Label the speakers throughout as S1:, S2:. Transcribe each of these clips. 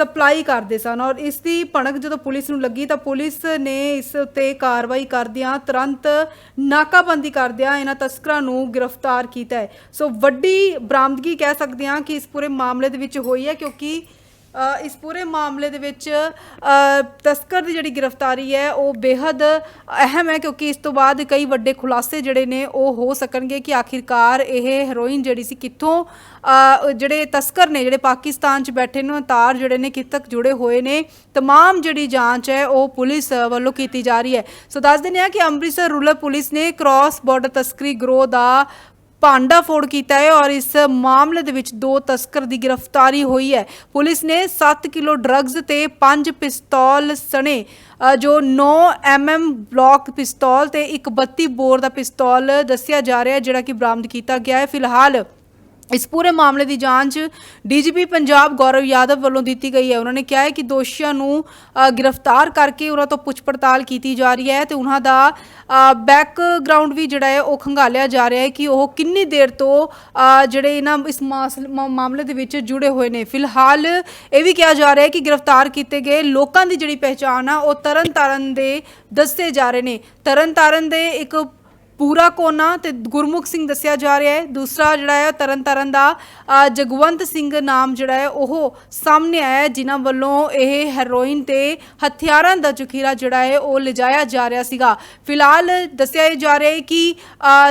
S1: Supply ਕਰਦੇ ਸਨ ਔਰ ਇਸ ਦੀ ਭਣਕ ਜਦੋਂ ਪੁਲਿਸ ਨੂੰ ਲੱਗੀ ਤਾਂ ਪੁਲਿਸ ਨੇ ਇਸ ਉੱਤੇ ਕਾਰਵਾਈ ਕਰਦਿਆਂ ਤੁਰੰਤ ਨਾਕਾਬੰਦੀ ਕਰਦਿਆਂ ਇਹਨਾਂ ਤਸਕਰਾਂ ਨੂੰ ਗ੍ਰਿਫਤਾਰ ਕੀਤਾ ਹੈ। ਸੋ ਵੱਡੀ ਬਰਾਮਦਗੀ ਕਹਿ ਸਕਦੇ ਹਾਂ ਕਿ ਇਸ ਪੂਰੇ ਮਾਮਲੇ ਦੇ ਵਿੱਚ ਹੋਈ ਹੈ ਕਿਉਂਕਿ ਇਸ ਪੂਰੇ ਮਾਮਲੇ ਦੇ ਵਿੱਚ ਤਸਕਰ ਦੀ ਜਿਹੜੀ ਗ੍ਰਿਫਤਾਰੀ ਹੈ, ਉਹ ਬੇहद ਅਹਿਮ ਹੈ ਕਿਉਂਕਿ ਇਸ ਤੋਂ ਬਾਅਦ ਕਈ ਵੱਡੇ ਖੁਲਾਸੇ ਜਿਹੜੇ ਨੇ, ਉਹ ਹੋ ਸਕਣਗੇ ਕਿ ਆਖਿਰਕਾਰ ਇਹ ਹੈਰੋਇਨ ਜਿਹੜੀ ਸੀ ਕਿੱਥੋਂ ਜਿਹੜੇ ਤਸਕਰ ਨੇ, ਜਿਹੜੇ ਪਾਕਿਸਤਾਨ 'ਚ ਬੈਠੇ ਨੇ ਤਾਰ ਜਿਹੜੇ ਨੇ ਕਿਤਕ ਜੁੜੇ ਹੋਏ ਨੇ, ਤਮਾਮ ਜਿਹੜੀ ਜਾਂਚ ਹੈ, ਉਹ ਪੁਲਿਸ ਵੱਲੋਂ ਕੀਤੀ ਜਾ ਰਹੀ ਹੈ। ਸੋ ਦੱਸ ਦਿੰਦੇ ਆ ਕਿ ਅੰਮ੍ਰਿਤਸਰ ਰੂਰਲ ਪੁਲਿਸ ਨੇ ਕ੍ਰਾਸ ਬਾਰਡਰ ਤਸਕਰੀ ਗਰੋਹ ਦਾ ਭਾਂਡਾ ਫੋੜ ਕੀਤਾ ਹੈ ਔਰ ਇਸ ਮਾਮਲੇ ਦੇ ਵਿੱਚ ਦੋ ਤਸਕਰ ਦੀ ਗ੍ਰਿਫਤਾਰੀ ਹੋਈ ਹੈ। ਪੁਲਿਸ ਨੇ 7 ਕਿਲੋ ਡਰੱਗਸ ਤੇ 5 ਪਿਸਤੌਲ ਸਣੇ ਅ, ਜੋ 9 ਐਮਐਮ ਬਲੌਕ ਪਿਸਤੌਲ ਤੇ ਇੱਕ 32 ਬੋਰ ਦਾ ਪਿਸਤੌਲ ਦੱਸਿਆ ਜਾ ਰਿਹਾ ਹੈ ਜਿਹੜਾ ਕਿ ਬਰਾਮਦ ਕੀਤਾ ਗਿਆ ਹੈ। ਫਿਲਹਾਲ ਇਸ ਪੂਰੇ ਮਾਮਲੇ ਦੀ ਜਾਂਚ ਡੀਜੀਪੀ ਪੰਜਾਬ ਗੌਰਵ ਯਾਦਵ ਵੱਲੋਂ ਦਿੱਤੀ ਗਈ ਹੈ। ਉਹਨਾਂ ਨੇ ਕਿਹਾ ਹੈ ਕਿ ਦੋਸ਼ੀਆਂ ਨੂੰ ਗ੍ਰਿਫਤਾਰ ਕਰਕੇ ਉਹਨਾਂ ਤੋਂ ਪੁੱਛ ਪੜਤਾਲ ਕੀਤੀ ਜਾ ਰਹੀ ਹੈ ਤੇ ਉਹਨਾਂ ਦਾ ਬੈਕਗ੍ਰਾਉਂਡ ਵੀ ਜਿਹੜਾ ਹੈ ਉਹ ਖੰਗਾਲਿਆ ਜਾ ਰਿਹਾ ਹੈ ਕਿ ਉਹ ਕਿੰਨੀ ਦੇਰ ਤੋਂ ਜਿਹੜੇ ਇਹਨਾਂ ਇਸ ਮਾਸ- ਮਾ- ਮਾਮਲੇ ਦੇ ਵਿੱਚ ਜੁੜੇ ਹੋਏ ਨੇ। ਫਿਲਹਾਲ ਇਹ ਵੀ ਕਿਹਾ ਜਾ ਰਿਹਾ ਹੈ ਕਿ ਗ੍ਰਿਫਤਾਰ ਕੀਤੇ ਗਏ ਲੋਕਾਂ ਦੀ ਜਿਹੜੀ ਪਹਿਚਾਣ ਆ, ਉਹ ਤਰਨਤਾਰਨ ਦੇ ਦੱਸੇ ਜਾ ਰਹੇ ਨੇ। ਤਰਨ ਤਾਰਨ ਦੇ ਇੱਕ ਪੂਰਾ ਕੋਨਾ ਤੇ ਗੁਰਮੁਖ ਸਿੰਘ ਦੱਸਿਆ ਜਾ ਰਿਹਾ ਹੈ। ਦੂਸਰਾ ਜਿਹੜਾ ਹੈ ਤਰਨ ਤਾਰਨ ਦਾ ਜਗਵੰਤ ਸਿੰਘ ਨਾਮ ਜਿਹੜਾ ਹੈ ਉਹ ਸਾਹਮਣੇ ਆਇਆ ਹੈ, ਜਿਨ੍ਹਾਂ ਵੱਲੋਂ ਇਹ ਹੈਰੋਇਨ ਤੇ ਹਥਿਆਰਾਂ ਦਾ ਜ਼ਖੀਰਾ ਜਿਹੜਾ ਹੈ ਉਹ ਲਿਜਾਇਆ ਜਾ ਰਿਹਾ ਸੀਗਾ। ਫਿਲਹਾਲ ਦੱਸਿਆ ਜਾ ਰਿਹਾ ਹੈ ਕਿ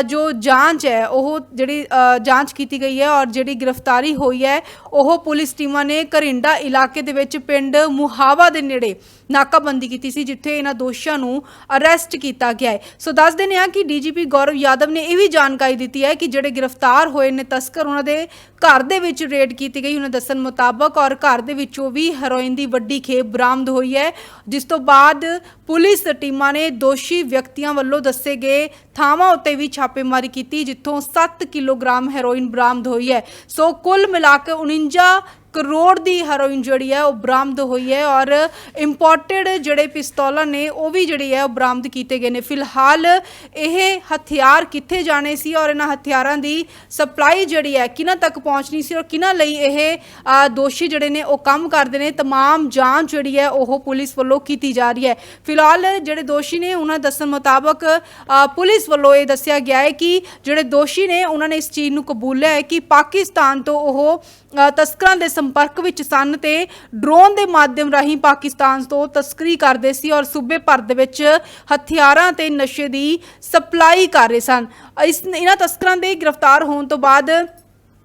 S1: ਜੋ ਜਾਂਚ ਹੈ ਉਹ ਜਿਹੜੀ ਜਾਂਚ ਕੀਤੀ ਗਈ ਹੈ ਔਰ ਜਿਹੜੀ ਗ੍ਰਿਫਤਾਰੀ ਹੋਈ ਹੈ ਉਹ ਪੁਲਿਸ ਟੀਮਾਂ ਨੇ ਕਰਿੰਡਾ ਇਲਾਕੇ ਦੇ ਵਿੱਚ ਪਿੰਡ ਮੁਹਾਵਾ ਦੇ ਨੇੜੇ ਨਾਕਾਬੰਦੀ ਕੀਤੀ ਸੀ ਜਿੱਥੇ ਇਹਨਾਂ ਦੋਸ਼ੀਆਂ ਨੂੰ ਅਰੈਸਟ ਕੀਤਾ ਗਿਆ ਹੈ। ਸੋ ਦੱਸ ਦਿੰਦੇ ਹਾਂ ਕਿ ਡੀਜੀਪੀ ਗੌਰਵ ਯਾਦਵ ਨੇ ਇਹ ਵੀ ਜਾਣਕਾਰੀ ਦਿੱਤੀ ਹੈ ਕਿ ਜਿਹੜੇ ਗ੍ਰਿਫਤਾਰ ਹੋਏ ਨੇ ਤਸਕਰ, ਉਹਨਾਂ ਦੇ ਘਰ ਦੇ ਵਿੱਚ ਰੇਡ ਕੀਤੀ ਗਈ। ਉਹਨਾਂ ਦੱਸਣ ਮੁਤਾਬਕ ਔਰ ਘਰ ਦੇ ਵਿੱਚੋਂ ਵੀ ਹੈਰੋਇਨ ਦੀ ਵੱਡੀ ਖੇਪ ਬਰਾਮਦ ਹੋਈ ਹੈ। ਜਿਸ ਤੋਂ ਬਾਅਦ ਪੁਲਿਸ ਟੀਮਾਂ ਨੇ ਦੋਸ਼ੀ ਵਿਅਕਤੀਆਂ ਵੱਲੋਂ ਦੱਸੇ ਗਏ ਥਾਵਾਂ ਉੱਤੇ ਵੀ ਛਾਪੇਮਾਰੀ ਕੀਤੀ, ਜਿੱਥੋਂ 7 ਕਿਲੋਗ੍ਰਾਮ ਹੈਰੋਇਨ ਬਰਾਮਦ ਹੋਈ ਹੈ। ਸੋ ਕੁੱਲ ਮਿਲਾ ਕੇ 49 ਕਰੋੜ ਦੀ ਹੈਰੋਇਨ ਜਿਹੜੀ ਹੈ ਉਹ ਬਰਾਮਦ ਹੋਈ ਹੈ ਔਰ ਇੰਪੋਰਟਡ ਜਿਹੜੇ ਪਿਸਤੌਲਾਂ ਨੇ ਉਹ ਵੀ ਜਿਹੜੀ ਹੈ ਉਹ ਬਰਾਮਦ ਕੀਤੇ ਗਏ ਨੇ ਫਿਲਹਾਲ ਇਹ ਹਥਿਆਰ ਕਿੱਥੇ ਜਾਣੇ ਸੀ ਔਰ ਇਹਨਾਂ ਹਥਿਆਰਾਂ ਦੀ ਸਪਲਾਈ ਜਿਹੜੀ ਹੈ ਕਿਹਨਾਂ ਤੱਕ ਪਹੁੰਚਣੀ ਸੀ ਔਰ ਕਿਹਨਾਂ ਲਈ ਇਹ ਅ, ਦੋਸ਼ੀ ਜਿਹੜੇ ਨੇ ਉਹ ਕੰਮ ਕਰਦੇ ਨੇ तमाम ਜਾਂਚ ਜਿਹੜੀ ਹੈ ਉਹ ਪੁਲਿਸ ਵੱਲੋਂ ਕੀਤੀ ਜਾ ਰਹੀ ਹੈ ਫਿਲਹਾਲ ਜਿਹੜੇ ਦੋਸ਼ੀ ਨੇ ਉਹਨਾਂ ਦੇ ਦੱਸਣ ਮੁਤਾਬਕ ਅ, ਪੁਲਿਸ ਵੱਲੋਂ ਇਹ ਦੱਸਿਆ ਗਿਆ ਹੈ ਕਿ ਜਿਹੜੇ ਦੋਸ਼ੀ ਨੇ ਉਹਨਾਂ ਨੇ ਇਸ ਚੀਜ਼ ਨੂੰ ਕਬੂਲਿਆ ਹੈ ਕਿ ਪਾਕਿਸਤਾਨ ਤੋਂ ਉਹ ਅ, ਤਸਕਰਾਂ ਦੇ ਸੰਪਰਕ ਵਿੱਚ ਸਨ ਤੇ ਡਰੋਨ ਦੇ ਮਾਧਿਅਮ ਰਾਹੀਂ ਪਾਕਿਸਤਾਨ ਤੋਂ ਤਸਕਰੀ ਕਰਦੇ ਸੀ ਔਰ ਸੂਬੇ ਭਰ ਦੇ ਵਿੱਚ ਹਥਿਆਰਾਂ ਤੇ ਨਸ਼ੇ ਦੀ ਸਪਲਾਈ ਕਰ ਰਹੇ ਸਨ। ਇਸ ਇਹਨਾਂ ਤਸਕਰਾਂ ਦੇ ਗ੍ਰਿਫਤਾਰ ਹੋਣ ਤੋਂ ਬਾਅਦ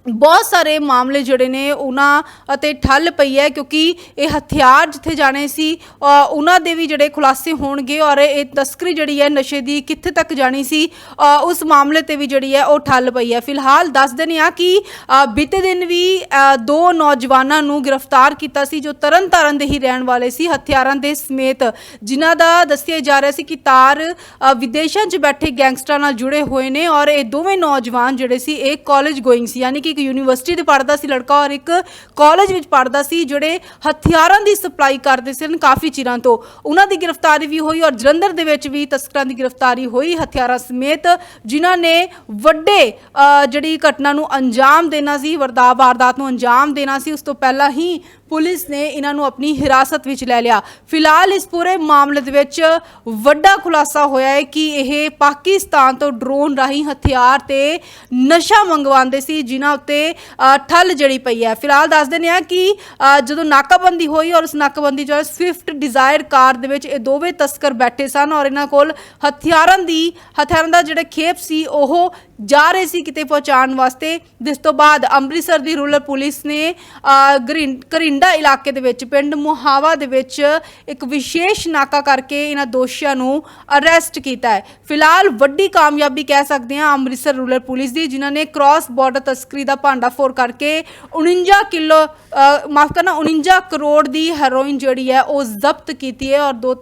S1: ਬਹੁਤ ਸਾਰੇ ਮਾਮਲੇ ਜਿਹੜੇ ਨੇ ਉਹਨਾਂ ਅਤੇ ਠੱਲ ਪਈ ਹੈ ਕਿਉਂਕਿ ਇਹ ਹਥਿਆਰ ਜਿੱਥੇ ਜਾਣੇ ਸੀ ਉਹਨਾਂ ਦੇ ਵੀ ਜਿਹੜੇ ਖੁਲਾਸੇ ਹੋਣਗੇ ਔਰ ਇਹ ਤਸਕਰੀ ਜਿਹੜੀ ਹੈ ਨਸ਼ੇ ਦੀ ਕਿੱਥੇ ਤੱਕ ਜਾਣੀ ਸੀ ਉਸ ਮਾਮਲੇ ਤੇ ਵੀ ਜਿਹੜੀ ਹੈ ਉਹ ਠੱਲ ਪਈ ਹੈ। ਫਿਲਹਾਲ ਦੱਸ ਦਿੰਦੇ ਆ ਕਿ ਬੀਤੇ ਦਿਨ ਵੀ ਦੋ ਨੌਜਵਾਨਾਂ ਨੂੰ ਗ੍ਰਿਫਤਾਰ ਕੀਤਾ ਸੀ ਜੋ ਤਰਨ ਤਾਰਨ ਦੇ ਹੀ ਰਹਿਣ ਵਾਲੇ ਸੀ, ਹਥਿਆਰਾਂ ਦੇ ਸਮੇਤ, ਜਿਨ੍ਹਾਂ ਦਾ ਦੱਸਿਆ ਜਾ ਰਿਹਾ ਸੀ ਕਿ ਤਾਰ ਵਿਦੇਸ਼ਾਂ 'ਚ ਬੈਠੇ ਗੈਂਗਸਟਰਾਂ ਨਾਲ ਜੁੜੇ ਹੋਏ ਨੇ ਔਰ ਇਹ ਦੋਵੇਂ ਨੌਜਵਾਨ ਜਿਹੜੇ ਸੀ, ਇਹ ਕਾਲਜ ਗੋਇੰਗ ਸੀ, ਯਾਨੀ ਕਿ ਇੱਕ ਯੂਨੀਵਰਸਿਟੀ ਦੇ ਪੜ੍ਹਦਾ ਸੀ ਲੜਕਾ ਔਰ ਇੱਕ ਕਾਲਜ ਵਿੱਚ ਪੜ੍ਹਦਾ ਸੀ, ਜਿਹੜੇ ਹਥਿਆਰਾਂ ਦੀ ਸਪਲਾਈ ਕਰਦੇ ਸਨ ਕਾਫੀ ਚਿਰਾਂ ਤੋਂ। ਉਹਨਾਂ ਦੀ ਗ੍ਰਿਫਤਾਰੀ ਵੀ ਹੋਈ ਔਰ ਜਲੰਧਰ ਦੇ ਵਿੱਚ ਵੀ ਤਸਕਰਾਂ ਦੀ ਗ੍ਰਿਫਤਾਰੀ ਹੋਈ, ਹਥਿਆਰਾਂ ਸਮੇਤ, ਜਿਨ੍ਹਾਂ ਨੇ ਵੱਡੇ ਜਿਹੜੀ ਘਟਨਾ ਨੂੰ ਅੰਜਾਮ ਦੇਣਾ ਸੀ ਵਰਦਾ ਵਾਰਦਾਤ ਨੂੰ ਅੰਜਾਮ ਦੇਣਾ ਸੀ, ਉਸ ਤੋਂ ਪਹਿਲਾਂ ਹੀ ਪੁਲਿਸ ਨੇ ਇਹਨਾਂ ਨੂੰ ਆਪਣੀ ਹਿਰਾਸਤ ਵਿੱਚ ਲੈ ਲਿਆ। ਫਿਲਹਾਲ ਇਸ ਪੂਰੇ ਮਾਮਲੇ ਦੇ ਵਿੱਚ ਵੱਡਾ ਖੁਲਾਸਾ ਹੋਇਆ ਹੈ ਕਿ ਇਹ ਪਾਕਿਸਤਾਨ ਤੋਂ ਡਰੋਨ ਰਾਹੀਂ ਹਥਿਆਰ ਤੇ ਨਸ਼ਾ ਮੰਗਵਾਉਂਦੇ ਸੀ ਜਿਨ੍ਹਾਂ ਉੱਤੇ ਠੱਲ ਜੜੀ ਪਈ ਹੈ। ਫਿਲਹਾਲ ਦੱਸ ਦਿੰਦੇ ਆ ਕਿ ਜਦੋਂ ਨਾਕਾਬੰਦੀ ਹੋਈ ਔਰ ਉਸ ਨਾਕਾਬੰਦੀ ਜੋ ਸਵਿਫਟ ਡਿਜ਼ਾਇਰ ਕਾਰ ਦੇ ਵਿੱਚ ਇਹ ਦੋਵੇਂ ਤਸਕਰ ਬੈਠੇ ਸਨ ਔਰ ਇਹਨਾਂ ਕੋਲ ਹਥਿਆਰਾਂ ਦੀ ਹਥਿਆਰਾਂ ਦਾ ਜਿਹੜਾ ਖੇਪ ਸੀ ਉਹ ਜਾ ਰਹੇ ਸੀ ਕਿਤੇ ਪਹੁੰਚਾਉਣ ਵਾਸਤੇ। ਜਿਸ ਤੋਂ ਬਾਅਦ ਅੰਮ੍ਰਿਤਸਰ ਦੀ ਰੂਰਲ ਪੁਲਿਸ ਨੇ ਅ, ਗਰਿੰ- ਇਲਾਕੇ ਦੇ ਵਿੱਚ, ਪਿੰਡ ਮੁਹਾਵਾ ਦੇ ਵਿੱਚ ਇੱਕ ਵਿਸ਼ੇਸ਼ ਨਾਕਾ ਕਰਕੇ ਇਹਨਾਂ ਦੋਸ਼ੀਆਂ ਨੂੰ ਅਰੈਸਟ ਕੀਤਾ ਹੈ। ਫਿਲਹਾਲ ਵੱਡੀ ਕਾਮਯਾਬੀ ਕਹਿ ਸਕਦੇ ਹਾਂ ਅੰਮ੍ਰਿਤਸਰ ਰੂਰਲ ਪੁਲਿਸ ਦੀ, ਜਿਨ੍ਹਾਂ ਨੇ ਕ੍ਰਾਸ ਬਾਰਡਰ ਤਸਕਰੀ ਦਾ ਭਾਂਡਾਫੋੜ ਕਰਕੇ 49 ਕਿਲੋ ਮਾਫ ਕਰਨਾ 49 ਕਰੋੜ ਦੀ ਹੈਰੋਇਨ ਜਿਹੜੀ ਹੈ, ਉਹ ਜ਼ਬਤ ਕੀਤੀ ਹੈ ਔਰ ਦੋ